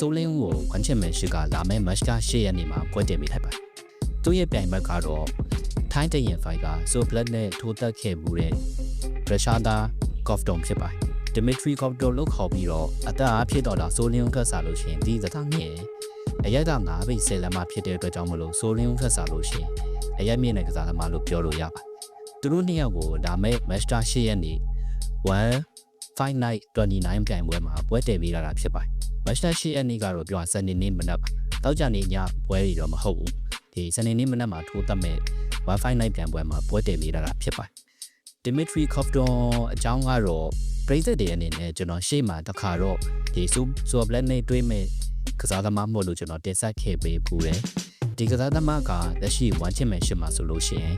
ဆိုလင်းကိုဝမ်ချင်မန်ရှိကလာမယ့်မတ်တာ၈ရက်နေ့မှာပွဲတင်မိထိုက်ပါတယ်သူ့ရဲ့ပြိုင်ဘက်ကတော့ထိုင်းတရင်ဖိုင်ကဆိုဘလက်နဲ့ထိုးတက်ခဲ့မှုတဲ့ရရှားသားကော့ဖ်ဒွန်ဖြစ်ပါတယ်ဒမီထရီကော့ဖ်ဒွန်လို့ခေါ်ပြီးတော့အသက်အားဖြစ်တော့တာဆိုလင်းထွက်စားလို့ရှိရင်ဒီသတားငယ်အရက်ကငါးပိတ်ဆယ်လက်မဖြစ်တဲ့အတွက်ကြောင့်မလို့ဆိုလင်းထွက်စားလို့ရှိရင်အရက်မြင့်တဲ့ကစားသမားလို့ပြောလို့ရပါတယ်သူတို့နှစ်ယောက်ကိုဒါမဲ့မတ်တာ၈ရက်နေ့1 5 night 29ပြိုင်ပွဲမှာပွဲတည်ပေးလာတာဖြစ်ပါတယ်မတ်တာ၈ရက်နေ့ကတော့ပြောစနေနေ့မနက်ပါတောက်ကြနေညပွဲတွေတော့မဟုတ်ဘူးဒီစနေနေ့မနက်မှာထိုးတက်မဲ့1 5 night ပြိုင်ပွဲမှာပွဲတည်ပေးလာတာဖြစ်ပါတယ်ဒီမီထရီကော့ဖ်ဒွန်အကြောင်းကတော့ပရိသတ်တွေအနေနဲ့ကျွန်တော်ရှေ့မှာတခါတော့ဒီဆူဆူဘလက်နဲ့တွေးမဲ့ကစားသမားမို့လို့ကျွန်တော်တင်ဆက်ခဲ့ပေးပူတယ်ဒီကစားသမားကလက်ရှိဝမ်ချင်မဲ့ရှစ်မှာဆိုလို့ရှိရင်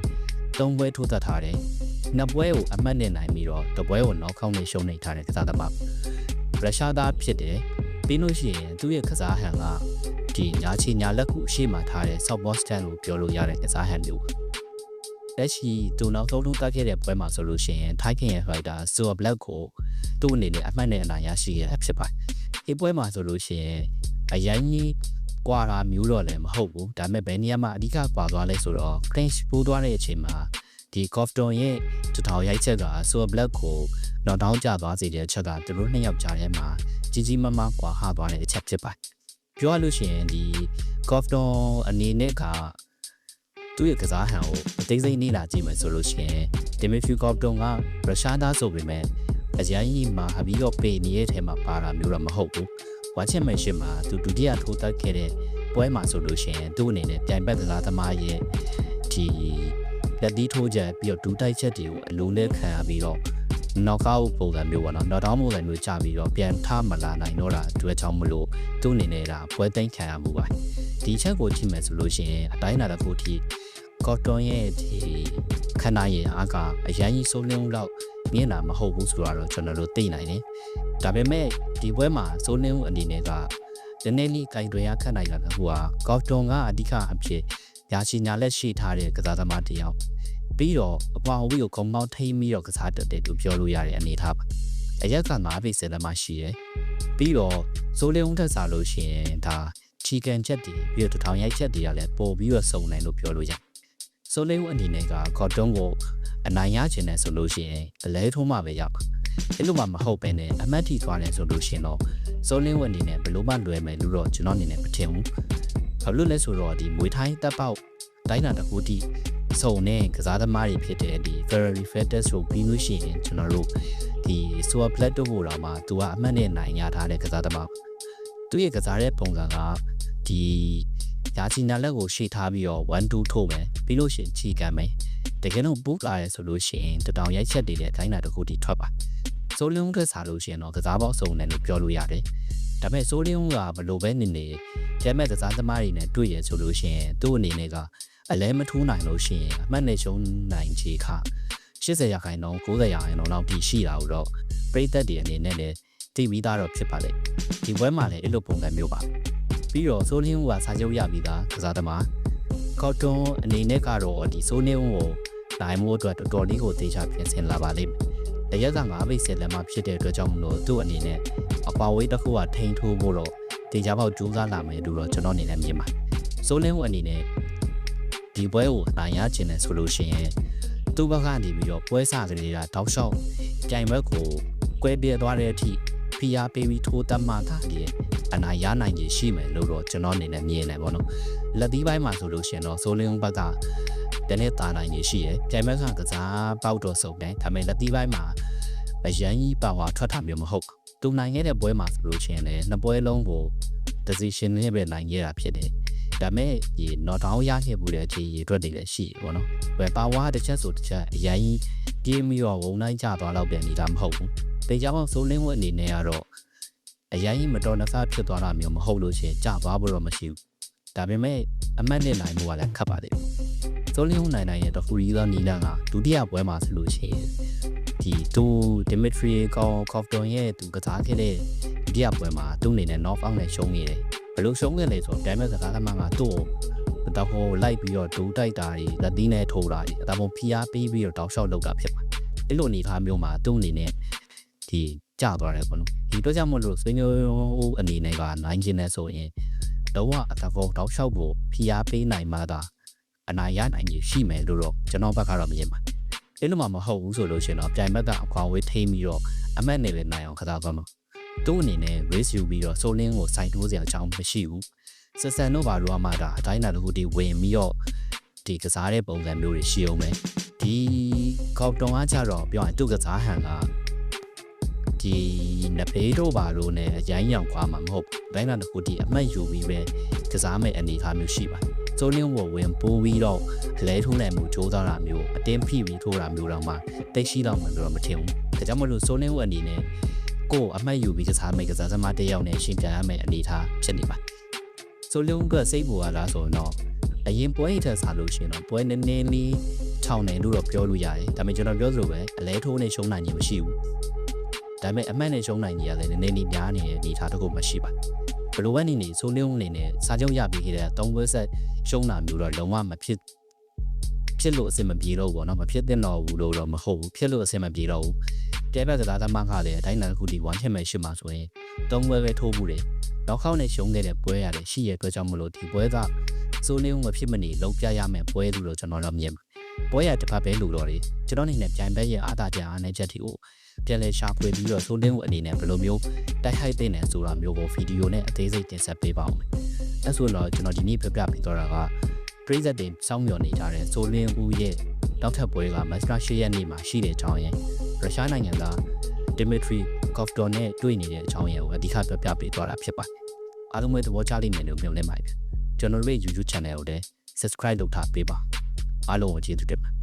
သုံးပွဲထိုးသက်ထားတယ် နှစ်ပွဲကိုအမှတ်နဲ့နိုင်ပြီးတော့တစ်ပွဲကိုနောက်ခေါင်းနဲ့ရှုံးနေထားတဲ့ကစားသမားရုရှားသားဖြစ်တယ်ပြီးလို့ရှိရင်သူ့ရဲ့ကစားဟန်ကဒီညာချီညာလက်ခုအရှိမှထားတဲ့ South Boston လို့ပြောလို့ရတဲ့ကစားဟန်မျိုးလက်ရှိသူနောက်ဆုံးလုံးတက်ခဲ့တဲ့ပွဲမှာဆိုလို့ရှိရင်ထိုင်းခင်ရဲ့ fighter Super Black ကိုသူ့အနေနဲ့အမှတ်နဲ့အနိုင်ရရှိရဖြစ်ပါတယ်ဒီပွဲမှာဆိုလို့ရှိရင်အရင်ကြီးကွာတာမျိုးတော့လည်းမဟုတ်ဘူးဒါပေမဲ့ဘယ်နေရာမှာအဓိကကွာသွားလဲဆိုတော့ clinch ပိုးသွားတဲ့အချိန်မှာ ဒီ Cofton ရဲ့တထောင်ရိုက်ချက်က Super Black ကို knock down ကျသွားစေတဲ့အချက်ကသူတို့နှစ်ယောက်ကြားထဲမှာကြီးကြီးမားမားကွာဟသွားတဲ့အချက်ဖြစ်ပါတယ်ပြောရလို့ရှိရင်ဒီ Cofton အနေနဲ့ကသူ့ရဲ့ကစားဟန်ကိုအသေးစိတ်နေလာကြည့်မယ်ဆိုလို့ရှိရင် Dimitri Cofton ကရုရှားသားဆိုပေမဲ့အကြိုင်းကြီးမှာအပြီးတော့ပေနေတဲ့ထဲမှာပါတာမျိုးတော့မဟုတ်ဘူးဝါချင်မရှင်မှာသူဒုတိယထိုးတက်ခဲ့တဲ့ပွဲမှာဆိုလို့ရှိရင်သူ့အနေနဲ့ပြိုင်ဘက်ကစားသမားရဲ့ဒီ လက်သီးထိုးချက်ပြီးတော့ဒူးတိုက်ချက်တွေကိုအလုံးလဲခံရပြီးတော့နောက်ကောက်ပုံစံမျိုးပေါ့နော်နောက်တောင်းပုံစံမျိုးကြပြီးတော့ပြန်ထမလာနိုင်တော့တာအတွက်ကြောင့်မလို့သူ့အနေနဲ့ဒါပွဲသိမ်းခံရမှုပါဒီချက်ကိုကြည့်မယ်ဆိုလို့ရှိရင်အတိုင်းအတာတစ်ခုထိကော့တွန်ရဲ့ဒီခဏရဲ့အားကအရန်ကြီးစိုးလင်းလောက်မြင်တာမဟုတ်ဘူးဆိုတော့ကျွန်တော်တို့သိနိုင်တယ်ဒါပေမဲ့ဒီပွဲမှာစိုးလင်းအနေနဲ့ကနည်းနည်းလေးကြိုင်တွေရခတ်နိုင်တာကဟိုဟာကော့တွန်ကအဓိကအဖြစ် ညာချီညာလက်ရှိထားတဲ့ကစားသမားတစ်ယောက်ပြီးတော့အပွားဝီကိုခုံမောင်းထိပြီးတော့ကစားတတ်တယ်လို့ပြောလို့ရတဲ့အနေအထားပါအရက်က9ပိတ်ဆယ်လက်မရှိတယ်ပြီးတော့စိုးလင်းထက်စားလို့ရှိရင်ဒါချီကန်ချက်တွေပြီးတော့တထောင်ရိုက်ချက်တွေကလည်းပို့ပြီးတော့စုံနိုင်လို့ပြောလို့ရတယ်ဆိုလေးဦးအနေနဲ့ကကော့တွန်းကိုအနိုင်ရခြင်းနဲ့ဆိုလို့ရှိရင်အလဲထိုးမှပဲရပါအဲ့လိုမှမဟုတ်ပဲနဲ့အမတ်တီသွားတယ်ဆိုလို့ရှိရင်တော့ဆိုလင်းဝအနေနဲ့ဘလို့မှလွယ်မယ်လို့တော့ကျွန်တော်အနေနဲ့မထင်ဘူး ဘာလို့လဲဆိုတော့ဒီမွေထိုင်းတပ်ပေါက်တိုင်းနာတကူတီစုံနဲ့ကစားသမားတွေဖြစ်တဲ့ဒီ Ferrari Fettes ဆိုပြီးလို့ရှိရင်ကျွန်တော်တို့ဒီ Super Plateau ကိုတော့မှသူကအမှတ်နဲ့နိုင်ရထားတဲ့ကစားသမားသူရဲ့ကစားတဲ့ပုံစံကဒီရာချီနာလက်ကိုရှေ့ထားပြီးတော့1 2ထိုးမယ်ပြီးလို့ရှိရင်ချီကန်မယ်တကယ်တော့ပူလာရဲဆိုလို့ရှိရင်တတောင်ရိုက်ချက်တွေတဲ့အတိုင်းအတာတစ်ခုထိထွက်ပါစိုးလင်းထွက်စားလို့ရှိရင်တော့ကစားပေါက်စုံတယ်လို့ပြောလို့ရတယ် ဒါပေမဲ့စိုးလင်းကဘလို့ပဲနေနေကျဲမဲ့ကစားသမားတွေနဲ့တွေ့ရဆိုလို့ရှိရင်သူ့အနေနဲ့ကအလဲမထူးနိုင်လို့ရှိရင်အမှတ်နဲ့ရှုံးနိုင်ခြေခ80ရာခိုင်နှုန်း90ရာခိုင်နှုန်းလောက်ထိရှိတာကိုတော့ပရိသတ်တွေအနေနဲ့လည်းသိပြီးသားတော့ဖြစ်ပါလေဒီဘွဲမှာလည်းအဲ့လိုပုံစံမျိုးပါပြီးတော့ဆိုလင်းဦးကစာချုပ်ရပြီးသားကစားသမားကော့တွန်အနေနဲ့ကတော့ဒီဆိုနေဦးကိုနိုင်မှုအတွက်တော်တော်လေးကိုသေချာပြင်ဆင်လာပါလိမ့်မယ်။ တရက်ကငါးပိတ်ဆယ်လက်မှဖြစ်တဲ့အတွက်ကြောင့်မလို့သူ့အနေနဲ့အကွာဝေးတစ်ခုကထိန်းထိုးဖို့တော့တေချာပေါက်ကြိုးစားလာမယ်လို့တော့ကျွန်တော်အနေနဲ့မြင်ပါတယ်။ဆိုလင်းဦးအနေနဲ့ဒီပွဲကိုနိုင်ရခြင်းနဲ့ဆိုလို့ရှိရင်သူ့ဘက်ကနေပြီးတော့ပွဲစကလေးကတောက်လျှောက်ပြိုင်ဘက်ကိုကွဲပြဲသွားတဲ့အထိဖိအားပေးပြီးထိုးတတ်မှသာလေအနာရနိုင်ကြီးရှိမယ်လို့တော့ကျွန်တော်အနေနဲ့မြင်နေပါတော့လက်သီးပိုင်းမှာဆိုလို့ရှိရင်တော့ဆိုလင်းဘက်က တနေ့တာနိုင်ကြီးရှိရယ်ပြိုင်ဘက်ကကစားပေါက်တော့စုံတယ်ဒါပေမဲ့လက်သီးပိုင်းမှာအရန်ကြီးပါဝါထွက်တာမျိုးမဟုတ်သူနိုင်ခဲ့တဲ့ပွဲမှာဆိုလို့ရှိရင်လည်းနှစ်ပွဲလုံးကို decision နဲ့ပဲနိုင်ခဲ့တာဖြစ်တယ်ဒါမဲ့ဒီ not down ရခဲ့မှုတဲ့အခြေရေအတွက်တွေလည်းရှိပေါ့နော်။ဘယ်ပါဝါတစ်ချက်ဆိုတစ်ချက်အရင်ကြီးပြေးပြီးတော့ဝုံတိုင်းကျသွားတော့ပြန်နေတာမဟုတ်ဘူး။တေချာပေါင်းဆိုလင်းဝက်အနေနဲ့ကတော့အရင်ကြီးမတော်နှဆဖြစ်သွားတာမျိုးမဟုတ်လို့ရှိရင်ကျသွားဖို့တော့မရှိဘူး။ဒါပေမဲ့အမတ်နဲ့နိုင်မှုကလည်းခက်ပါသေးတယ်။ ဆိုလင်းဝနိုင်နိုင်ရဲ့တခုရီသောနီလန်ကဒုတိယပွဲမှာဆိုလို့ရှိရင်ဒီသူဒီမီထရီကောကော့ဖ်တွန်ရဲ့သူကစားခဲ့တဲ့ဒုတိယပွဲမှာသူ့အနေနဲ့ knock out နဲ့ရှုံးနေတယ်ဘယ်လိုရှုံးခဲ့လဲဆိုတော့ဒိုင်မက်စကားသမားကသူ့ကိုတဟိုလိုက်ပြီးတော့ဒူးတိုက်တာတွေလက်သီးနဲ့ထိုးတာတွေအတပုံဖီအားပေးပြီးတော့တောက်လျှောက်လုပ်တာဖြစ်ပါတယ်အဲ့လိုအနေထားမျိုးမှာသူ့အနေနဲ့ဒီကြသွားတယ်ပေါ့နော်ဒီတော့ကြောင့်မလို့ဆွေးနွေးအနေနဲ့ကနိုင်ခြင်းနဲ့ဆိုရင်တော့အတကောတောက်လျှောက်ဖို့ဖိအားပေးနိုင်မှသာ အနိုင်ရနိုင်ရရှိမယ်လို့တော့ကျွန်တော်ဘက်ကတော့မြင်ပါအဲ့လိုမှမဟုတ်ဘူးဆိုလို့ရှိရင်တော့ပြိုင်ဘက်ကအကွာဝေးထိမ့်ပြီးတော့အမတ်နဲ့ပဲနိုင်အောင်ခသားသွားမှာသူ့အနေနဲ့ race ယူပြီးတော့ဆိုလင်းကိုစိုက်တိုးစရာအကြောင်းမရှိဘူးဆက်ဆန်တို့ဘာလို့မှဒါအတိုင်းအတာတစ်ခုတည်းဝင်ပြီးတော့ဒီကစားတဲ့ပုံစံမျိုးတွေရှိအောင်ပဲဒီကောက်တုံအားကြတော့ပြောရင်သူ့ကစားဟန်ကဒီနဘေးတို့ဘာလို့ ਨੇ အရင်ရောင်ခွာမှာမဟုတ်ဘိုင်းနာတစ်ခုတည်းအမှတ်ယူပြီးပဲကစားမဲ့အနေအထားမျိုးရှိပါ စိုးလင်းဝဝင်ပိုးပြီးတော့လဲထိုးနိုင်မှုကြိုးစားတာမျိုးအတင်းဖိပြီးထိုးတာမျိုးတော့မှတိတ်ရှိတော့မှတော့မထင်ဘူးဒါကြောင့်မလို့စိုးလင်းဝအနေနဲ့ကို့အမှတ်ယူပြီးကစားမဲ့ကစားသမားတစ်ယောက်နဲ့ရှင်ပြန်ရမယ့်အနေအထားဖြစ်နေပါစိုးလင်းကစိတ်ပူရလားဆိုတော့အရင်ပွဲရထက်စားလို့ရှိရင်တော့ပွဲနည်းနည်းလေးထောင်တယ်လို့တော့ပြောလို့ရတယ်ဒါပေမဲ့ကျွန်တော်ပြောသလိုပဲအလဲထိုးနဲ့ရှုံးနိုင်ခြင်းမရှိဘူးဒါပေမဲ့အမှတ်နဲ့ရှုံးနိုင်ခြင်းကလည်းနည်းနည်းလေးများနေတဲ့အနေအထားတစ်ခုမရှိပါဘ လိုအနေနဲ့ဆိုလင်းအနေနဲ့စာချုပ်ရပြီးခဲ့တဲ့၃ဘွဲဆက်ရှုံးတာမျိုးတော့လုံးဝမဖြစ်ဖြစ်လို့အဆင်မပြေတော့ဘူးပေါ့နော်မဖြစ်သင့်တော့ဘူးလို့တော့မဟုတ်ဘူးဖြစ်လို့အဆင်မပြေတော့ဘူးတဲဘက်ကစားသမားကလည်းအတိုင်းအတာတစ်ခုဒီဝမ်ဖြစ်မယ်ရှိမှာဆိုရင်၃ဘွဲပဲထိုးမှုတယ်နောက်ခေါက်နဲ့ရှုံးခဲ့တဲ့ပွဲရတယ်ရှိရအတွက်ကြောင့်မလို့ဒီပွဲကဆိုလင်းမဖြစ်မနေလုံးပြရမယ်ပွဲလို့တော့ကျွန်တော်တော့မြင်ပါ ပွဲရတစ်ဖက်ပဲလို့တော့လေကျွန်တော်အနေနဲ့ပြိုင်ဘက်ရဲ့အားသာချက်အားနည်းချက်တွေကိုပြန်လဲရှာဖွေပြီးတော့ဆိုလင်းကိုအနေနဲ့ဘယ်လိုမျိုးတိုက်ခိုက်တဲ့နယ်ဆိုတာမျိုးကိုဗီဒီယိုနဲ့အသေးစိတ်တင်ဆက်ပေးပါဦးမယ်။အဲဆိုတော့ကျွန်တော်ဒီနေ့ပြပြပေးတော့တာကပရိသတ်တွေစောင့်မျှော်နေကြတဲ့ဆိုလင်းဦးရဲ့နောက်ထပ်ပွဲကမတ်စတာ၈ရက်နေ့မှာရှိတဲ့အကြောင်းရယ်ရုရှားနိုင်ငံသားဒီမီထရီကော့ဖ်ဒေါ်နဲ့တွေ့နေတဲ့အကြောင်းရယ်ကိုအဓိကပြပြပေးသွားတာဖြစ်ပါတယ်။အားလုံးပဲသဘောကျလိမ့်မယ်လို့မျှော်လင့်ပါတယ်။ကျွန်တော်တို့ရဲ့ YouTube channel ကိုလည်း subscribe လုပ်ထားပေးပါ အားလုံးကိုကျေးဇူးတင်ပါတယ်